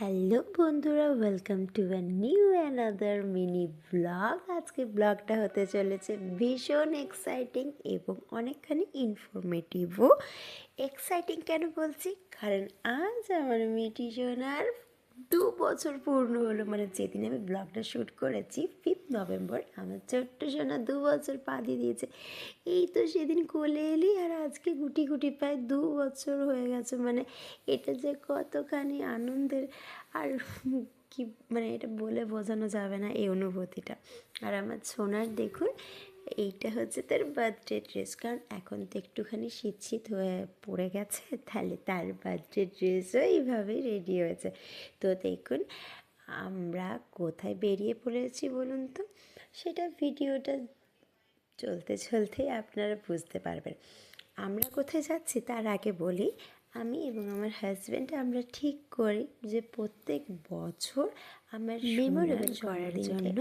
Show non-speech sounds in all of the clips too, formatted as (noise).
Hello বন্ধুরা welcome to a new another mini blog আজকে ব্লগটা হতে চলেছে ভীষণ এক্সাইটিং এবং অনেকখানি ইনফরমেটিভও এক্সাইটিং কেন বলছি? কারণ আজ আমার মিটি সোনার দু বছর পূর্ণ হলো মানে যেদিন আমি ব্লগটা শ্যুট করেছি ফিফথ নভেম্বর আমার ছোট্ট সোনা দু বছর পা দিয়ে দিয়েছে। এই তো সেদিন কোলে এলি আর আজকে গুটি গুটি প্রায় দু বছর হয়ে গেছে মানে এটা যে কতখানি আনন্দের আর কি মানে এটা বলে বোঝানো যাবে না এই অনুভূতিটা। আর আমার সোনার দেখুন এইটা হচ্ছে তার বার্থডে ড্রেস কারণ এখন তো একটুখানি শীত শীত হয়ে পড়ে গেছে তাহলে তার বার্থডে ড্রেসও এইভাবেই রেডি হয়েছে। তো দেখুন আমরা কোথায় বেরিয়ে পড়েছি বলুন তো? সেটা ভিডিওটা চলতে চলতেই আপনারা বুঝতে পারবেন। আমরা কোথায় যাচ্ছি তার আগে বলি আমি এবং আমার হাজব্যান্ড আমরা ঠিক করি যে প্রত্যেক বছর আমার মেমোরেবল করার জন্য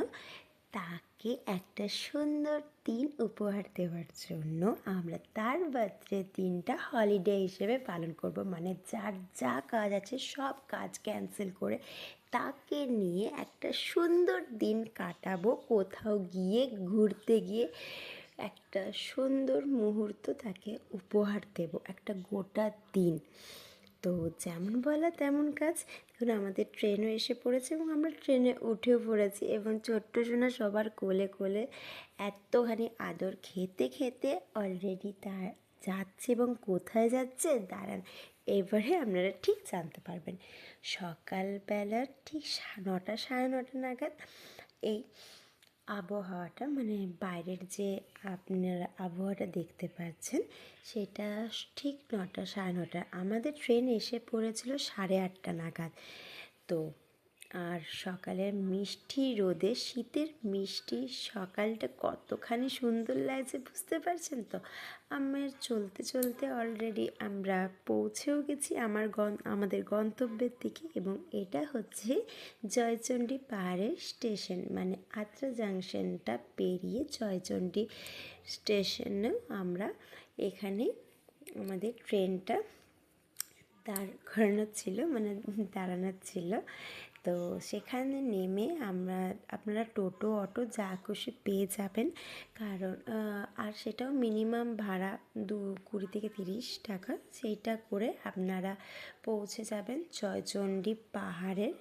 তাকে একটা সুন্দর দিন উপহার দেওয়ার জন্য আমরা তার বার্থডে দিনটা হলিডে হিসেবে পালন করব। মানে যার যা কাজ আছে, সব কাজ ক্যান্সেল করে তাকে নিয়ে একটা সুন্দর দিন কাটাবো। কোথাও গিয়ে, ঘুরতে গিয়ে একটা সুন্দর মুহূর্ত তাকে উপহার দেব। একটা গোটা দিন। তো যেমন বলা তেমন কাজ। এখন আমাদের ট্রেনও এসে পড়েছে এবং আমরা ট্রেনে উঠেও পড়েছি এবং ছোট্ট সোনা সবার কোলে কোলে এতখানি আদর খেতে খেতে অলরেডি তার যাচ্ছে এবং কোথায় যাচ্ছে দাঁড়ান, এবারে আপনারা ঠিক জানতে পারবেন। সকালবেলা ঠিক নটা, সাড়ে নটা নাগাদ এই আবহাওয়াটা মানে বাইরের যে আপনারা আবহাওয়াটা দেখতে পাচ্ছেন, সেটা ঠিক নটা সাড়ে নটা। আমাদের ট্রেন এসে পড়েছিল সাড়ে আটটা নাগাদ। তো আর সকালের মিষ্টি রোদে, শীতের মিষ্টি, সকালটা কতখানি সুন্দর লাগছে বুঝতে পারছেন তো? আমার চলতে চলতে অলরেডি আমরা পৌঁছেও গেছি আমার গন, আমাদের গন্তব্যের দিকে এবং এটা হচ্ছে জয়চণ্ডী পাহাড়ের স্টেশন। মানে আত্রা জাংশনটা পেরিয়ে জয়চণ্ডী স্টেশনেও আমরা এখানে আমাদের ট্রেনটা দাঁড় করানোর ছিল মানে দাঁড়ানোর ছিল। তো সেখানে নেমে আমরা, আপনারা টোটো, অটো যা খুশি পেয়ে যাবেন। কারণ আর সেটাও মিনিমাম ভাড়া দু কুড়ি থেকে তিরিশ টাকা, সেইটা করে আপনারা পৌঁছে যাবেন জয়চণ্ডী পাহাড়ের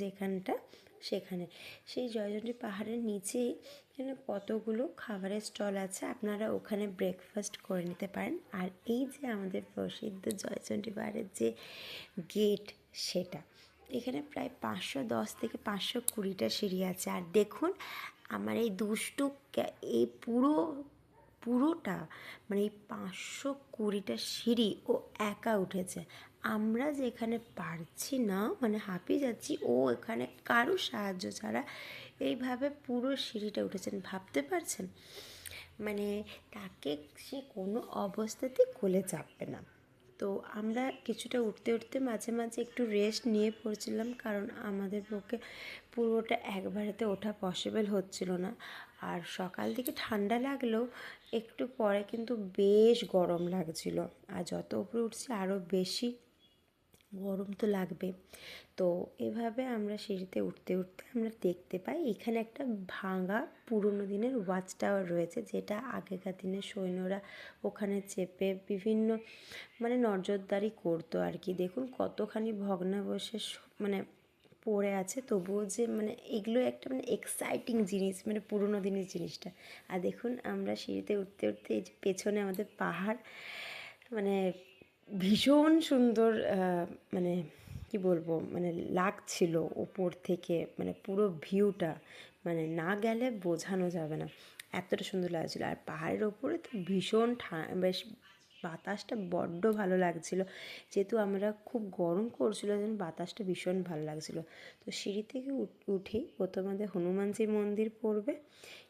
যেখানটা সেখানে। সেই জয়চণ্ডী পাহাড়ের নিচেই কতগুলো খাবারের স্টল আছে, আপনারা ওখানে ব্রেকফাস্ট করে নিতে পারেন। আর এই যে আমাদের প্রসিদ্ধ জয়চণ্ডী পাহাড়ের যে গেট সেটা। এখানে প্রায় পাঁচশো দশ থেকে পাঁচশো কুড়িটা সিঁড়ি আছে। আর দেখুন, আমার এই দুষ্টু এই পুরো, পুরোটা মানে এই পাঁচশো কুড়িটা সিঁড়ি ও একা উঠেছে। আমরা যেখানে পারছি না মানে হাঁপিয়ে যাচ্ছি, ও এখানে কারও সাহায্য ছাড়া এইভাবে পুরো সিঁড়িটা উঠেছেন ভাবতে পারছেন? মানে তাকে সে কোনো অবস্থাতেই কোলে চাপবে না। তো আমরা কিছুটা উঠতে উঠতে মাঝে মাঝে একটু রেস্ট নিয়ে পড়ছিলাম কারণ আমাদের পক্ষে পুরোটা একবারেতে ওঠা পসিবল হচ্ছিল না। আর সকাল দিকে ঠান্ডা লাগলেও একটু পরে কিন্তু বেশ গরম লাগছিল। আর যত উপরে উঠছি আরও বেশি গরম তো লাগবে। তো এভাবে আমরা সিঁড়িতে উঠতে উঠতে আমরা দেখতে পাই এখানে একটা ভাঙা পুরনো দিনের ওয়াচ টাওয়ার রয়েছে যেটা আগেকার দিনের সৈন্যরা ওখানে চেপে বিভিন্ন মানে নজরদারি করতো আর কি দেখুন কতখানি ভগ্নাবশেষ মানে পড়ে আছে, তবুও যে মানে এগুলো একটা মানে এক্সাইটিং জিনিস মানে পুরনো দিনের জিনিসটা। আর দেখুন আমরা সিঁড়িতে উঠতে উঠতে এই যে পেছনে আমাদের পাহাড় মানে ভীষণ সুন্দর মানে কি বলব মানে লাগছিল ওপর থেকে মানে পুরো ভিউটা মানে না গেলে বোঝানো যাবে না। এতটা সুন্দর লাগছিল। আর পাহাড়ের ওপরে তো ভীষণ ঠা, বেশ বাতাসটা বড্ড ভালো লাগছিল। যেহেতু আমরা খুব গরম করছিল যেন বাতাসটা ভীষণ ভালো লাগছিল। তো সিঁড়ি থেকে উঠ- উঠেই প্রথমে আমাদের হনুমানজির মন্দির পড়বে,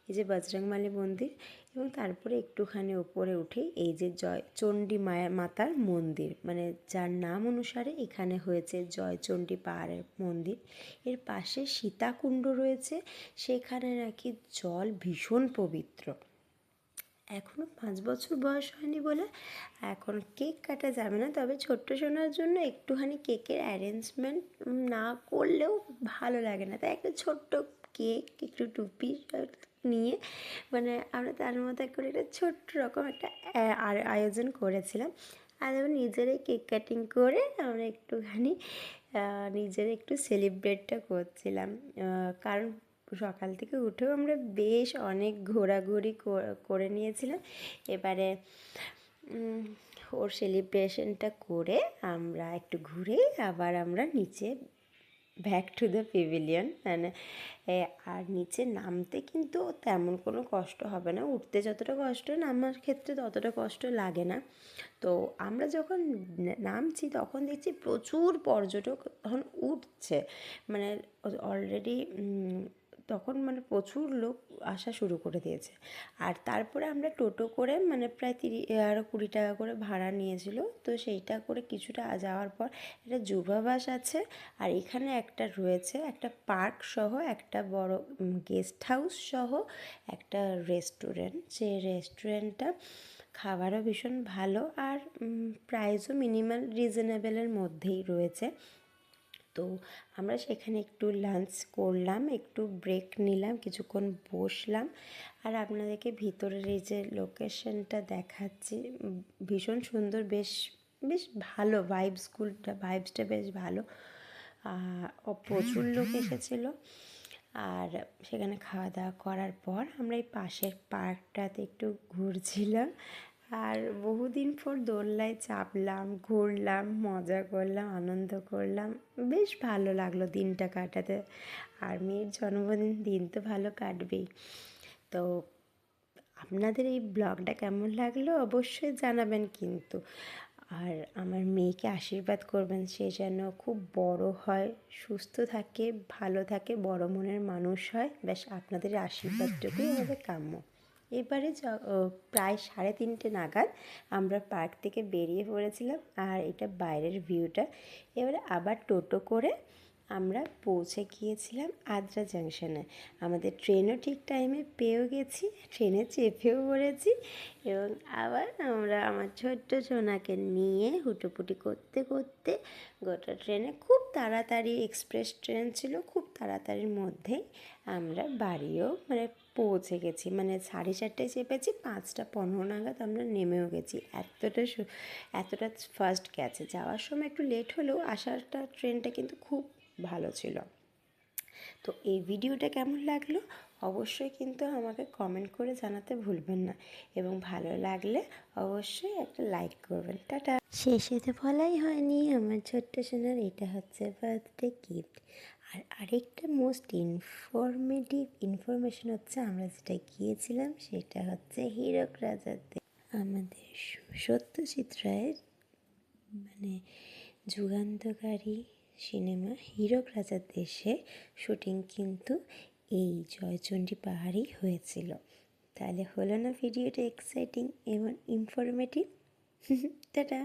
এই যে বজরংবলী মন্দির। এবং তারপরে একটুখানি উপরে উঠেই এই যে জয়, চণ্ডী মায়া, মাতার মন্দির। মানে যার নাম অনুসারে এখানে হয়েছে জয়চণ্ডী পাহাড়ের মন্দির। এর পাশে সীতাকুণ্ড রয়েছে, সেখানে নাকি জল ভীষণ পবিত্র। এখনও পাঁচ বছর বয়স হয়নি বলে এখন কেক কাটা যাবে না, তবে ছোট্ট সোনার জন্য একটুখানি কেকের অ্যারেঞ্জমেন্ট না করলেও ভালো লাগে না। তাই একটা ছোট্ট কেক, একটু টুপি নিয়ে। মানে আমরা তার মধ্যে করে একটা ছোট্ট রকম একটা আয়োজন করেছিলাম। আর এবার নিজেরাই কেক কাটিং করে আমরা একটুখানি নিজেরা একটু সেলিব্রেটটা করছিলাম। কারণ সকাল থেকে উঠেও আমরা বেশ অনেক ঘোরাঘুরি করে নিয়েছিলাম। এবারে ওর সেলিব্রেশনটা করে আমরা একটু ঘুরে আবার আমরা নিচে ব্যাক টু দ্য পেভিলিয়ন মানে আর নিচে নামতে কিন্তু তেমন কোনো কষ্ট হবে না। উঠতে যতটা কষ্ট, নামার ক্ষেত্রে ততটা কষ্ট লাগে না। তো আমরা যখন নামছি তখন দেখছি প্রচুর পর্যটক তখন উঠছে। মানে অলরেডি তখন মানে প্রচুর লোক আসা শুরু করে দিয়েছে। আর তারপরে আমরা টোটো করে মানে প্রায় তিরিশ আরও কুড়ি টাকা করে ভাড়া নিয়েছিল। তো সেইটা করে কিছুটা যাওয়ার পর একটা যুবা বাস আছে। আর এখানে একটা রয়েছে, একটা পার্ক সহ, একটা বড় গেস্ট হাউস সহ, একটা রেস্টুরেন্ট। যে রেস্টুরেন্টটা খাবারও ভীষণ ভালো আর প্রাইসও মিনিমাল রিজনেবলের মধ্যেই রয়েছে। তো আমরা সেখানে একটু লাঞ্চ করলাম, একটু ব্রেক নিলাম, কিছুক্ষণ বসলাম। আর আপনাদেরকে ভিতরের এই যে লোকেশনটা দেখাচ্ছি, ভীষণ সুন্দর, বেশ বেশ ভালো ভাইব স্কুলটা ভাইবসটা বেশ ভালো। ও প্রচুর লোক এসেছিল। আর সেখানে খাওয়া দাওয়া করার পর আমরা এই পাশের পার্কটাতে একটু ঘুরছিলাম। আর বহুদিন পর দোলনায় চাপলাম, ঘুরলাম, মজা করলাম, আনন্দ করলাম। বেশ ভালো লাগল দিনটা কাটাতে। আর মেয়ের জন্মদিন, দিন তো ভালো কাটবেই। তো আপনাদের এই ব্লগটা কেমন লাগল অবশ্যই জানাবেন কিন্তু। আর আমার মেয়েকে আশীর্বাদ করবেন, সে যেন খুব বড় হয়, সুস্থ থাকে, ভালো থাকে, বড় মনের মানুষ হয়। ব্যাস আপনাদের আশীর্বাদটুকুই আমাদের কাম্য। এবারে প্রায় সাড়ে তিনটে নাগাদ আমরা পার্ক থেকে বেরিয়ে পড়েছিলাম আর এটা বাইরের ভিউটা। এবারে আবার টোটো করে আমরা পৌঁছে গিয়েছিলাম আদ্রা জাংশনে আমাদের ট্রেনও ঠিক টাইমে পেয়েও গেছি ট্রেনে চেপেও পড়েছি এবং আবার আমরা আমার ছোট্ট সোনাকে নিয়ে হুটোপুটি করতে করতে গোটা ট্রেনে খুব তাড়াতাড়ি এক্সপ্রেস ট্রেন ছিল, খুব তাড়াতাড়ির মধ্যেই আমরা বাড়িও মানে পৌঁছে গেছি। মানে সাড়ে চারটায় চেপেছি, পাঁচটা পনেরো নাগাদ আমরা নেমেও গেছি। এতটা এতটা ফার্স্ট গেছে। যাওয়ার সময় একটু লেট হলেও আসারটা ট্রেনটা কিন্তু খুব ভালো ছিল। তো এই ভিডিওটা কেমন লাগল? অবশ্যই কিন্তু আমাকে কমেন্ট করে জানাতে ভুলবেন না। এবং ভালো লাগলে অবশ্যই একটা লাইক করবেন। টাটা। শেষেতে বলাই হয়নি, আমার ছোট্ট সোনার এটা হচ্ছে বার্থডে গিফট আর আরেকটা মোস্ট ইনফরমেটিভ ইনফরমেশন হচ্ছে আমরা যেটা গিয়েছিলাম, সেটা হচ্ছে হীরক রাজাতে আমাদের সত্যজিৎ রায়ের মানে যুগান্তকারী সিনেমা হীরক রাজার দেশে শুটিং কিন্তু এই জয়চণ্ডী পাহাড়েই হয়েছিল। তাহলে হলো না ভিডিওটা এক্সাইটিং এবং ইনফরমেটিভ (laughs) টাটা।